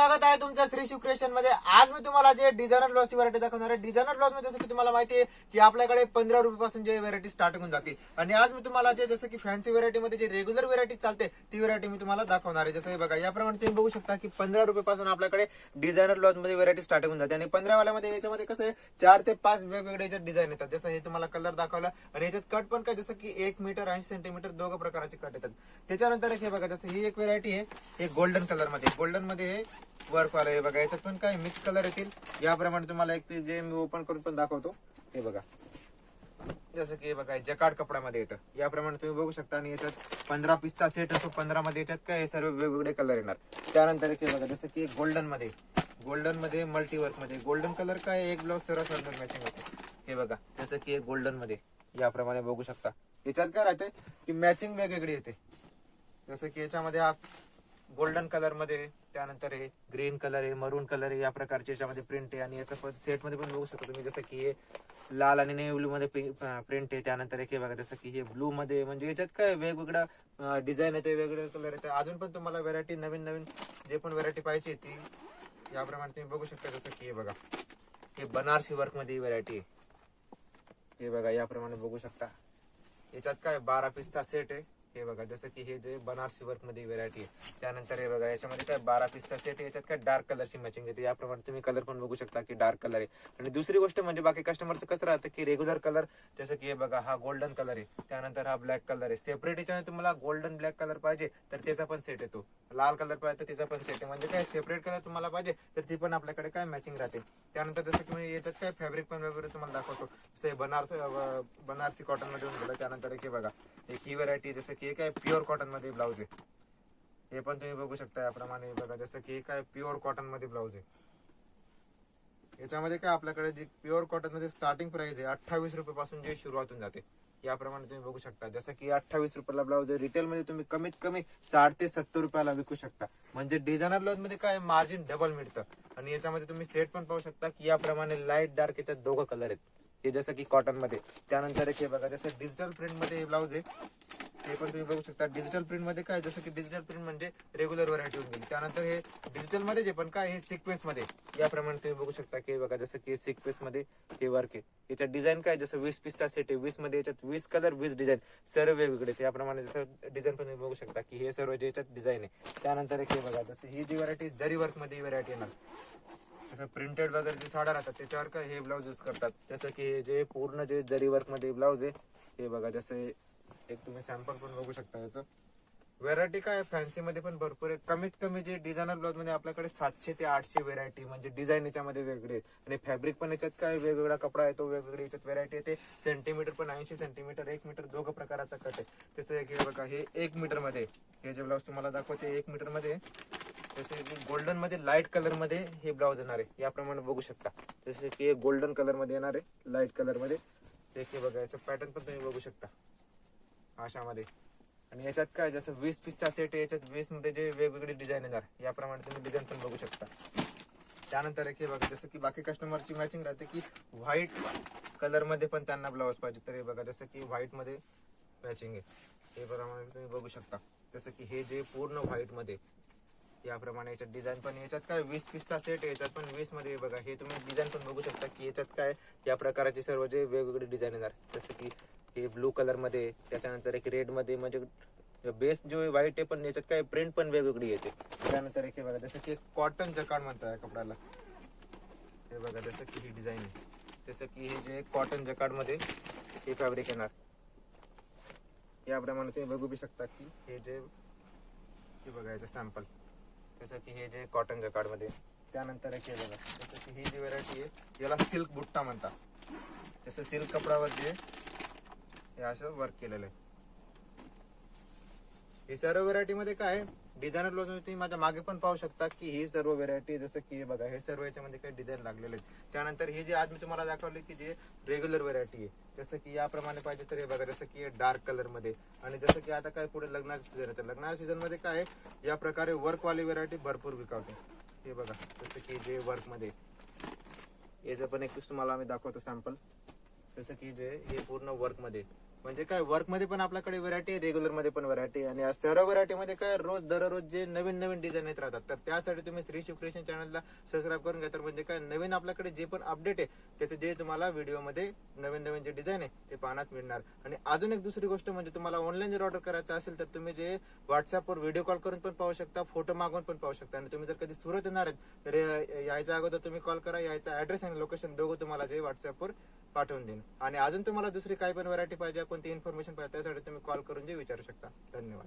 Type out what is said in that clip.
satisfy स्वागत आहे तुमचं श्री शिवक्रिएशनमध्ये. आज मी तुम्हाला जे डिझायनर ब्लाउजची व्हरायटी दाखवणार आहे. डिझायनर ब्लाउजमध्ये जसं की तुम्हाला माहिती आहे की आपल्याकडे पंधरा रुपये पासून जे व्हरायटी स्टार्ट होऊन जाते. आणि आज मी तुम्हाला जे जसं की फॅन्सी व्हरायटी मध्ये जे रेग्युलर व्हरायटी चालते ती व्हरायटी मी तुम्हाला दाखवणार आहे. जसं हे बघा याप्रमाणे तुम्ही बघू शकता की पंधरा रुपये पासून आपल्याकडे डिझायनर ब्लाउजमध्ये व्हरायटी स्टार्ट होऊन जाते. आणि पंधरा वाल्यामध्ये याच्यामध्ये कसं आहे चार ते पाच वेगवेगळे याच्यात डिझाईन येतात. जसं हे तुम्हाला कलर दाखवला आणि याच्यात कट पण काय जसं की एक मीटर ऐंशी सेंटीमीटर दोघं प्रकारचे कट येतात. त्याच्यानंतर एक हे बघा जसं ही एक व्हरायटी आहे हे गोल्डन कलरमध्ये. गोल्डनमध्ये हे वर्क वाला हे बघा याच्यात पण काय मिक्स कलर येतील? याप्रमाणे तुम्हाला एक पीस जे मी ओपन करून पण दाखवतो. हे बघा. जसं की हे बघा जकाड कपड्यामध्ये येतं. याप्रमाणे तुम्ही बघू शकता आणि याच्यात पंधरा पीसचा सेट असतो. पंधरा मध्ये याच्यात काय हे सर्व वेगवेगळे कलर येणार. त्यानंतर एक हे बघा जसं की गोल्डनमध्ये. गोल्डनमध्ये मध्ये. गोल्डन कलर काय? एक ब्लाउज सर्व सर्व मॅचिंग होतो. हे बघा जसं की गोल्डनमध्ये. याप्रमाणे बघू शकता. याच्यात काय राहते की मॅचिंग वेगवेगळी येते. जसं की याच्यामध्ये हा गोल्डन कलरमध्ये त्यानंतर हे ग्रीन कलर आहे मरून कलर आहे या प्रकारचे याच्यामध्ये प्रिंट आहे. आणि याचं पण सेटमध्ये पण बघू शकता तुम्ही जसं की हे लाल आणि नेव्ही ब्लू मध्ये प्रिंट आहे. त्यानंतर एक हे बघा जसं की हे ब्लू मध्ये म्हणजे याच्यात काय वेगवेगळा डिझाईन येते वेगवेगळे कलर येते अजून पण तुम्हाला व्हरायटी नवीन नवीन जे पण व्हरायटी पाहिजे ती याप्रमाणे तुम्ही बघू शकता. जसं की हे बघा हे बनारसी वर्कमध्ये व्हरायटी आहे. हे बघा याप्रमाणे बघू शकता. याच्यात काय बारा पीसचा सेट आहे. हे बघा जसं की हे जे बनारसी वर्कमध्ये व्हरायटी आहे त्यानंतर हे बघा याच्यामध्ये काय बारा पीसचा सेट आहे याच्यात काय डार्क कलरची मॅचिंग येते याप्रमाणे तुम्ही कलर पण बघू शकता की डार्क कलर आहे. आणि दुसरी गोष्ट म्हणजे बाकी कस्टमरचं कसं राहतं की रेग्युलर कलर जसं की हे बघा हा गोल्डन कलर आहे. त्यानंतर हा ब्लॅक कलर आहे. सेपरेट याच्यामध्ये तुम्हाला गोल्डन ब्लॅक कलर पाहिजे तर त्याचा पण सेट येतो. लाल कलर पाहिजे तर त्याचा पण सेट आहे. म्हणजे काय सेपरेट कलर तुम्हाला पाहिजे तर ती पण आपल्याकडे काय मॅचिंग राहते. त्यानंतर जसं की मी याच्यात काय फॅब्रिक पण वगैरे तुम्हाला दाखवतो. जसं बनारस बनारसी कॉटनमध्ये गेलं त्यानंतर हे बघा एक ही व्हरायटी जसं की हे काय प्युअर कॉटनमध्ये ब्लाऊज आहे. हे पण तुम्ही बघू शकता याप्रमाणे. बघा जसं की हे काय प्युअर कॉटनमध्ये ब्लाऊज आहे. याच्यामध्ये काय आपल्याकडे जी प्युअर कॉटनमध्ये स्टार्टिंग प्राइस आहे अठ्ठावीस रुपये पासून जे सुरुवात होऊन जाते. याप्रमाणे तुम्ही बघू शकता. जसं की अठ्ठावीस रुपयाला ब्लाऊज आहे रिटेल मध्ये तुम्ही कमीत कमी साठ ते सत्तर रुपयाला विकू शकता. म्हणजे डिझायनर ब्लाऊजमध्ये काय मार्जिन डबल मिळतं. आणि याच्यामध्ये तुम्ही सेट पण पाहू शकता की याप्रमाणे लाइट डार्क याच्यात दोघं कलर आहेत. हे जसं की कॉटनमध्ये. त्यानंतर एक हे बघा जसं डिजिटल प्रिंटमध्ये ब्लाऊज आहे. हे पण तुम्ही बघू शकता. डिजिटल प्रिंटमध्ये काय जसं की डिजिटल प्रिंट म्हणजे रेग्युलर व्हरायटी होऊन गेली. त्यानंतर हे डिजिटलमध्ये जे पण काय हे सिक्वेन्समध्ये याप्रमाणे तुम्ही बघू शकता की बघा जसं की सिक्वेन्समध्ये हे वर्क आहे. याच्यात डिझाईन काय जसं वीस पीसचा सेट आहे वीसमध्ये याच्यात वीस कलर वीस डिझाईन सर्व वेगवेगळे. त्याप्रमाणे याप्रमाणे जसं डिझाईन पण तुम्ही बघू शकता की हे सर्व जे याच्यात डिझाईन आहे. त्यानंतर एक हे बघा जसं ही जी व्हरायटी जरी वर्कमध्ये व्हरायटी येणार. जसं प्रिंटेड वगैरे जे साड्या राहतात त्याच्यावर काय हे ब्लाऊज यूज करतात. जसं की हे जे पूर्ण जे जरी वर्कमध्ये ब्लाऊज आहे हे बघा जसं एक तुम्ही सॅम्पल पण बघू शकता याचं. व्हेरायटी काय फॅन्सी मध्ये पण भरपूर आहे कमीत कमी जे डिझायनर ब्लाउजमध्ये आपल्याकडे सातशे ते आठशे व्हेरायटी म्हणजे डिझाईन याच्यामध्ये वेगळे आणि फॅब्रिक पण याच्यात काय वेगवेगळा कपडा येतो वेगवेगळे याच्यात व्हेरायटी येते सेंटीमीटर पण ऐंशी सेंटीमीटर एक मीटर दोघं प्रकाराचा कट आहे. तसं एक हे बघा हे एक मीटरमध्ये. हे जे ब्लाऊज तुम्हाला दाखवते एक मीटरमध्ये. आहे. जसे गोल्डनमध्ये लाइट कलरमध्ये हे ब्लाऊज येणार आहे. याप्रमाणे बघू शकता. जसे की हे गोल्डन कलरमध्ये येणार आहे लाइट कलरमध्ये. एक हे बघा याचं पॅटर्न पण तुम्ही बघू शकता. अशामध्ये आणि याच्यात काय जसं वीस पीसचा सेट आहे याच्यात वीसमध्ये जे वेगवेगळे डिझाईन येणार याप्रमाणे तुम्ही डिझाईन पण बघू शकता. त्यानंतर एक हे बघा जसं की बाकी कस्टमरची मॅचिंग राहते की व्हाईट कलरमध्ये पण त्यांना ब्लाऊज पाहिजे. तर हे बघा जसं की व्हाईटमध्ये मॅचिंग आहे. हे प्रमाणे तुम्ही बघू शकता. जसं की हे जे पूर्ण व्हाईटमध्ये याप्रमाणे याच्यात डिझाईन पण याच्यात काय वीस पीसचा सेट आहे याच्यात पण वीसमध्ये बघा हे तुम्ही डिझाईन पण बघू शकता की याच्यात काय या प्रकाराचे सर्व जे वेगवेगळे डिझाईन येणार. जसं की हे ब्लू कलरमध्ये त्याच्यानंतर एक रेडमध्ये म्हणजे बेस जो व्हाईट आहे पण याच्यात काही प्रिंट पण वेगवेगळी येते. त्यानंतर एक हे बघा जसं की कॉटन जकाड म्हणतात कपड्याला. हे बघा जसं की ही डिझाईन आहे. जसं की हे जे कॉटन जकाडमध्ये हे फॅब्रिक येणार. याप्रमाणे तुम्ही बघू बी शकता की हे जे हे बघा याचं सॅम्पल जसं की हे जे कॉटन जकाडमध्ये. त्यानंतर एक हे बघा जसं की ही जी व्हरायटी आहे याला सिल्क बुट्टा म्हणतात. जसं सिल्क कपडावर जे हे असं वर्क केलेलं आहे. ही सर्व व्हरायटीमध्ये काय डिझायनर लोज तुम्ही माझ्या मागे पण पाहू शकता की ही सर्व व्हरायटी जसं की हे बघा हे सर्व याच्यामध्ये काही डिझाईन लागलेले आहेत. त्यानंतर हे जे आज मी तुम्हाला दाखवले की जे रेग्युलर व्हरायटी आहे जसं की याप्रमाणे पाहिजे तर हे बघा जसं की डार्क कलरमध्ये आणि जसं की आता काय पुढे लग्नाचं सीझन येतं लग्नाच्या सीझनमध्ये काय आहे, या प्रकारे वर्कवाली व्हरायटी भरपूर विकावते. हे बघा जसं की जे वर्कमध्ये याचं पण एक तुम्हाला आम्ही दाखवतो सॅम्पल जसं की जे हे पूर्ण वर्कमध्ये म्हणजे काय वर्कमध्ये पण आपल्याकडे व्हरायटी रेग्युलरमध्ये पण व्हरायटी आणि या सर्व व्हरायटी मध्ये काय रोज दररोज जे नवीन नवीन डिझाईन येत राहतात. तर त्यासाठी तुम्ही श्री शिवक्रिएशन चॅनलला सबस्क्राईब करून घ्या. तर म्हणजे काय नवीन आपल्याकडे जे पण अपडेट आहे त्याचे जे तुम्हाला व्हिडिओमध्ये नवीन नवीन जे डिझाईन आहे ते पाहण्यात मिळणार. आणि अजून एक दुसरी गोष्ट म्हणजे तुम्हाला ऑनलाईन जर ऑर्डर करायचं असेल तर तुम्ही जे व्हॉट्सअपवर व्हिडिओ कॉल करून पण पाहू शकता फोटो मागून पण पाहू शकता. आणि तुम्ही जर कधी सुरत येणार आहेत तर यायच्या अगोदर तुम्ही कॉल करा यायचा ऍड्रेस आणि लोकेशन दोघं तुम्हाला जे व्हॉट्सअपवर पाठवून देईन. आणि अजून तुम्हाला दुसरी काही पण व्हरायटी पाहिजे कोणती इन्फॉर्मेशन पाहिजे त्यासाठी तुम्ही कॉल करून जे विचारू शकता. धन्यवाद.